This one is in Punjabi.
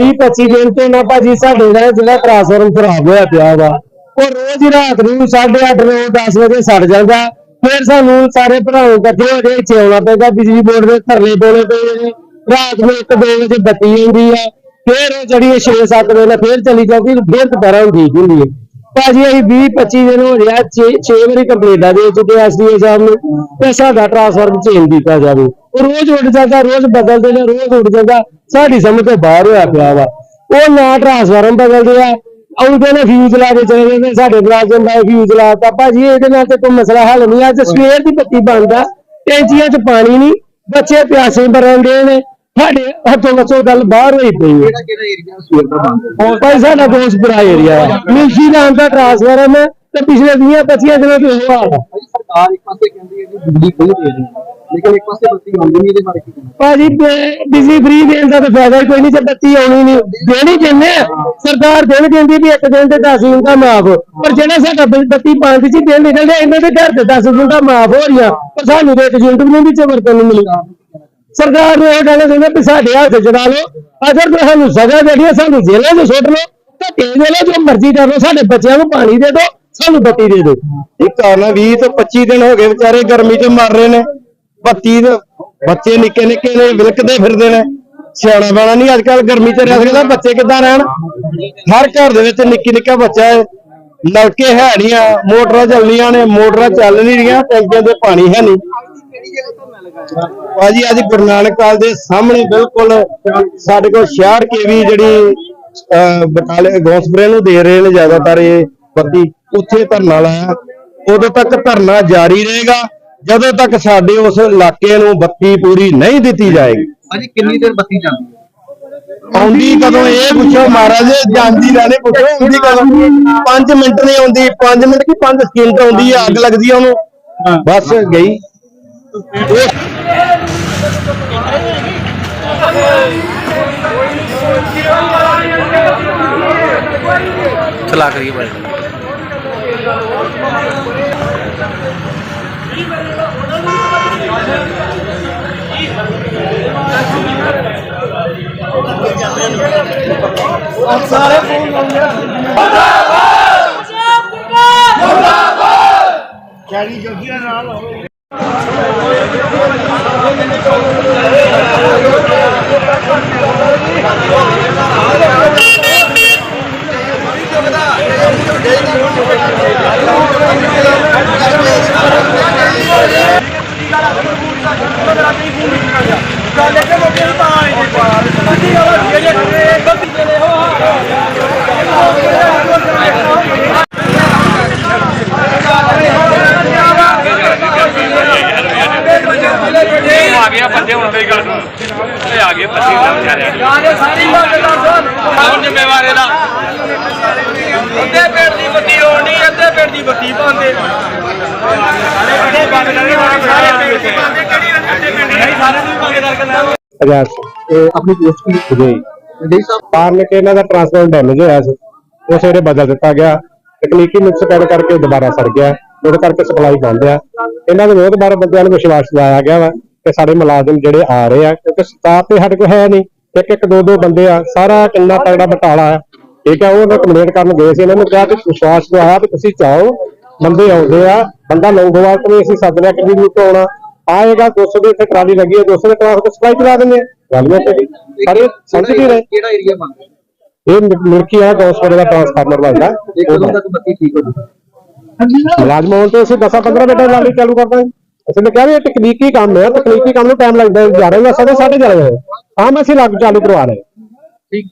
20 25 ਦਿਨ ਤੋਂ ਨਾ ਭਾਜੀ ਸਾਡੇ ਦਾ ਜਿਹੜਾ ਟ੍ਰਾਂਸਫਾਰਮ ਖਰਾਬ ਹੋਇਆ ਪਿਆ ਵਾ, ਉਹ ਰੋਜ਼ ਹੀ ਰਾਤ ਨੂੰ 8:30 9 10 ਵਜੇ ਸੜ ਜਾਂਦਾ। ਫਿਰ ਸਾਨੂੰ ਸਾਰੇ ਭਰਾਵਾਂ ਇਕੱਠੇ ਹੋ ਕੇ ਇੱਥੇ ਆਉਣਾ ਪੈਂਦਾ, ਬਿਜਲੀ ਬੋਰਡ ਦੇ ਧਰਨੇ ਪਾਉਣੇ ਪਏ ਨੇ। ਰਾਤ ਨੂੰ 1 2 ਵਜੇ ਬੱਤੀ ਆਉਂਦੀ ਆ, ਫਿਰ ਉਹ ਜਿਹੜੀ 6 7 ਵਜੇ ਨਾਲ ਫਿਰ ਚਲੀ ਜਾਂਦੀ ਫਿਰ ਦੁਬਾਰਾ ਹੁੰਦੀ ਹੁੰਦੀ ਹੈ ਭਾਜੀ ਅਸੀਂ 20 25 ਦਿਨ ਹੋ ਗਿਆ 6 6 ਵਾਰੀ ਕੰਪਲੇਂਟਾਂ ਦੇ ਚੁੱਕੇ ਐਸਡੀਓ ਸਾਹਿਬ ਨੂੰ, ਤੇ ਸਾਡਾ ਟ੍ਰਾਂਸਫਾਰਮ ਚੇਂਜ ਕੀਤਾ ਜਾਵੇ। ਉਹ ਰੋਜ਼ ਉੱਡ ਜਾਂਦਾ ਰੋਜ਼ ਬਦਲਦੇ ਨੇ ਰੋਜ਼ ਉੱਡ ਜਾਂਦਾ। ਸਾਡੀ ਸਮਝ ਤੋਂ ਬਾਹਰ ਹੋਇਆ ਪਿਆ ਵਾ। ਉਹ ਨਾ ਟ੍ਰਾਂਸਫਾਰਮ ਬਦਲਦੇ ਆ। ਆਉਂਦੇ ਨੇ ਫਿਊਜ਼ ਲਾ ਕੇ ਚਲੇ ਜਾਂਦੇ ਸਾਡੇ ਮੁਲਾਜ਼ਮ ਦਾ ਫਿਊਜ਼ ਲਾਤਾ ਭਾਜੀ ਇਹਦੇ ਨਾਲ ਤੇ ਕੋਈ ਮਸਲਾ ਹੱਲ ਨਹੀਂ ਅੱਜ ਸਵੇਰ ਦੀ ਬੱਤੀ ਬੰਦ ਟੈਂਕੀਆਂ 'ਚ ਪਾਣੀ ਨਹੀਂ। ਬੱਚੇ ਪਿਆਸੇ ਮਰਨ ਦੇ ਨੇ। ਸਾਡੇ ਹੱਥੋਂ ਵੱਸੋਂ ਗੱਲ ਬਾਹਰ ਹੋਈ ਪਈ ਹੈ ਕਿਹੜਾ ਕਿਹੜਾ ਏਰੀਆ ਸਵੇਰ ਦਾ ਬੰਦ ਹੈ ਭਾਈ ਸਾਡਾ ਦੋਸਤਪੁਰਾ ਏਰੀਆ ਹੈ ਮਿਲਸ਼ੀ ਨਾਮ ਦਾ ਟ੍ਰਾਂਸਫਾਰਮ ਹੈ ਤੇ ਪਿਛਲੇ 20 25 ਦਿਨਾਂ ਤੋਂ ਇਹ ਹਾਲ ਹੈ ਭਾਈ ਸਰਕਾਰ ਇੱਕ ਪਾਸੇ ਕਹਿੰਦੀ ਹੈ ਕਿ ਬਿਜਲੀ ਫ੍ਰੀ ਦੇ ਰਹੀ ਹੈ। ਲੇਕਿਨ ਇੱਕ ਪਾਸੇ ਬੱਤੀ ਆਉਂਦੀ ਨਹੀਂ ਇਹਦੇ ਬਾਰੇ ਕੀ ਕਹਿਣਾ? ਭਾਜੀ ਬ- ਬਿਜਲੀ ਫ੍ਰੀ ਦੇਣ ਦਾ ਤਾਂ ਫਾਇਦਾ ਹੀ ਕੋਈ ਨਹੀਂ ਜੇ ਬੱਤੀ ਆਉਣੀ ਨਹੀਂ। ਦੇਣੀ ਆ? ਸਰਕਾਰ ਦੇਣ ਦਿੰਦੀ ਵੀ ਇੱਕ ਦਿਨ ਤੇ 10 ਯੂਨਿਟਾਂ ਮਾਫ। ਪਰ ਜਿਹੜਾ ਸਾਡਾ ਬਿੱਲ ਬੱਤੀ ਪੰਜ ਚ ਬਿੱਲ ਨਿਕਲਦੇ ਇਹਨਾਂ ਦੇ ਘਰ ਤੇ 10 ਯੂਨਿਟਾਂ ਮਾਫ ਹੋ ਰਹੀਆਂ ਪਰ ਸਾਨੂੰ ਤੇ ਇੱਕ ਯੂਨਿਟ ਵੀ ਨਹੀਂ ਵਿੱਚ ਵਰਤਨ ਨੂੰ ਮਿਲੀ ਸਰਕਾਰ ਨੂੰ ਇਹ ਗੱਲ ਕਹਿੰਦੇ ਵੀ ਸਾਡੇ ਹੱਥ ਚੜਾ ਲਓ। ਅਗਰ ਤੁਹਾਨੂੰ ਸਜ਼ਾ ਦੇਣੀ ਹੈ ਸਾਨੂੰ ਜੇਲ੍ਹਾਂ 'ਚ ਸੁੱਟ ਲਓ। ਧੱਕੇ ਦੇ ਲਓ ਜੋ ਮਰਜ਼ੀ ਕਰ ਲਓ। ਸਾਡੇ ਬੱਚਿਆਂ ਨੂੰ ਪਾਣੀ ਦੇ ਦਿਓ ਸਾਨੂੰ ਬੱਤੀ ਦੇ ਦਿਓ। ਇਹ ਕਾਰਨ 20 ਤੋਂ 25 ਦਿਨ ਹੋ ਗਏ ਵਿਚਾਰੇ ਗਰਮੀ 'ਚ ਮਰ ਰਹੇ ਨੇ। ਬੱਤੀ ਬੱਚੇ ਨਿੱਕੇ ਨਿੱਕੇ ਨੇ ਵਿਲਕਦੇ ਫਿਰਦੇ ਨੇ। ਸਿਆਣਾ ਬਾਣਾ ਨਹੀਂ ਅੱਜ ਕੱਲ ਗਰਮੀ 'ਚ ਰਹਿ ਸਕਦਾ ਬੱਚੇ ਕਿੱਦਾਂ ਰਹਿਣ? ਹਰ ਘਰ ਦੇ ਵਿੱਚ ਨਿੱਕੀ ਨਿੱਕਾ ਬੱਚਾ ਹੈ। ਨਲਕੇ ਹੈ ਨਹੀਂ ਆ ਮੋਟਰਾਂ ਚੱਲਦੀਆਂ ਨੇ ਮੋਟਰਾਂ ਚੱਲ ਨਹੀਂ ਰਹੀਆਂ ਟੈਂਕੀਆਂ ਤੇ ਪਾਣੀ ਹੈ ਨਹੀਂ। ਭਾਜੀ ਅੱਜ ਗੁਰੂ ਨਾਨਕ ਕਾਲ ਦੇ ਸਾਹਮਣੇ ਬਿਲਕੁਲ ਸਾਡੇ ਕੋਲ 66 ਕੇਵੀ ਜਿਹੜੀ ਅਹ, ਬਟਾਲੇ ਗੌਸਪੁਰੇ ਨੂੰ ਦੇ ਰਹੇ ਨੇ ਜ਼ਿਆਦਾਤਰ ਇਹ ਬੱਤੀ ਉੱਥੇ ਧਰਨਾ ਲਾਇਆ। ਉਦੋਂ ਤੱਕ ਧਰਨਾ ਜਾਰੀ ਰਹੇਗਾ। ਜਦੋਂ ਤੱਕ ਸਾਡੇ ਉਸ ਇਲਾਕੇ ਨੂੰ ਬੱਤੀ ਪੂਰੀ ਨਹੀਂ ਦਿੱਤੀ ਜਾਏਗੀ। ਭਾਜੀ ਕਿੰਨੀ ਦੇਰ ਬੱਤੀ ਜਾਂਦੀ ਹੈ? ਆਉਂਦੀ ਕਦੋਂ ਇਹ ਪੁੱਛੋ ਮਹਾਰਾਜ ਜਾਂਦੀ ਰਾਣੇ ਪੁੱਛੋ ਆਉਂਦੀ ਕਦੋਂ? 5 ਮਿੰਟ ਨਹੀਂ ਆਉਂਦੀ 5 ਮਿੰਟ ਕੀ 5 ਸਕਿੰਟ ਆਉਂਦੀ ਹੈ ਅੱਗ ਲੱਗਦੀ ਹੈ ਉਹਨੂੰ? ਬਸ ਗਈ। ਚਲਾ ਕਰੀਏ ਭਾਈ सारे फ़ोन कैरी जोगिया नाल हो ਆ ਗਿਆ ਬੰਦੇ ਹੁਣ ਤੇ ਗੱਲ ਸੁਣ ਇਹ ਆ। ਗਏ ਪੱਤੀ ਦਾ ਵਿਚਾਰਿਆ ਆ ਗਏ ਸਾਰੀ ਗੱਲ ਦੱਸ ਕੌਣ ਜ਼ਿੰਮੇਵਾਰ ਇਹਦਾ ਅੱਧੇ ਪੇਟ ਦੀ ਬੱਤੀ ਹੋਣੀ ਅੱਧੇ ਪੇਟ ਦੀ ਬੱਤੀ ਪਾਉਂਦੇ ਸਾਰੇ ਇਹ ਆਪਣੀ ਪੋਸਟ ਕੀ ਜੀ ਜੀ ਸਾਹਿਬ ਕਾਰਨ ਕਿ ਇਹਨਾਂ ਦਾ ਟ੍ਰਾਂਸਫਾਰਮਰ ਡੈਮੇਜ ਹੋਇਆ ਸੀ। ਉਹ ਸਵੇਰੇ ਬਦਲ ਦਿੱਤਾ ਗਿਆ। ਤਕਨੀਕੀ ਨੁਕਸ ਪੈਣ ਕਰਕੇ ਦੁਬਾਰਾ ਸੜ ਗਿਆ। ਉਹਦੇ ਕਰਕੇ ਸਪਲਾਈ ਬੰਦ ਆ। ਇਹਨਾਂ ਦੇ ਬਹੁਤ ਬਾਰ ਬੰਦਿਆਂ ਨੂੰ ਵਿਸ਼ਵਾਸ ਦਿਵਾਇਆ ਗਿਆ ਵਾ ਕਿ ਸਾਡੇ ਮੁਲਾਜ਼ਮ ਜਿਹੜੇ ਆ ਰਹੇ ਆ, ਕਿਉਂਕਿ ਸਟਾਫ ਤੇ ਸਾਡੇ ਕੋਲ ਹੈ ਨਹੀਂ। ਇੱਕ ਇੱਕ ਦੋ ਦੋ ਬੰਦੇ ਆ, ਸਾਰਾ ਕਿੰਨਾ ਤਗੜਾ ਬਟਾਲਾ ਆ। ਠੀਕ ਆ, ਉਹ ਕੰਪਲੇਂਟ ਕਰਨ ਗਏ ਸੀ। ਇਹਨਾਂ ਨੂੰ ਕਿਹਾ ਕਿ ਵਿਸ਼ਵਾਸ ਦਿਵਾਇਆ ਕਿ ਤੁਸੀਂ ਚਾਹੋ ਬੰਦੇ ਆਉਂਦੇ ਆ ਬੰਦਾ ਲੌਂਗੋਵਾਲ ਤੋਂ ਵੀ ਅਸੀਂ ਸੱਦ ਲਿਆ ਕਿੰਨੀ ਦੂਰ ਤੋਂ ਆਉਣਾ। ਆਏਗਾ 200 ਦੀ ਇੱਥੇ ਟਰਾਲੀ ਲੱਗੀ ਹੈ 200 ਦੇ ਟਰਾਂਸਪੋਰਟ ਸਪਲਾਈ ਚਲਾ ਦਿੰਦੇ ਆ। ਗੱਲ ਤੇ ਸਾਰੇ ਸਮਝ ਨਹੀਂ ਰਹੇ। ਕਿਹੜਾ ਏਰੀਆ ਬੰਦ ਹੈ? ਇਹ ਮਿਲਕੀ ਆ ਗੌਸਪੁਰੇ ਦਾ ਟ੍ਰਾਂਸਫਾਰਮਰ ਲੱਗਦਾ ਇਹ ਕਦੋਂ ਤੱਕ ਬੱਤੀ ਠੀਕ ਹੋ ਜੂਗੀ ਮੁਲਾਜ਼ਮ ਹੋਣ ਤੇ ਅਸੀਂ 10 15 ਮਿੰਟ ਲਾਲੀ ਚਾਲੂ ਕਰ ਦਾਂਗੇ ਅਸੀਂ ਨੇ ਕਿਹਾ ਵੀ ਇਹ ਤਕਨੀਕੀ ਕੰਮ ਹੈ ਤਕਨੀਕੀ ਕੰਮ ਨੂੰ ਟਾਈਮ ਲੱਗਦਾ ਹੈ। 11 ਜਾਂ 11:30 11 ਹਾਂ ਅਸੀਂ ਲੱਗ ਚਾਲੂ ਕਰਵਾ ਰਹੇ ਹਾਂ। ਠੀਕ।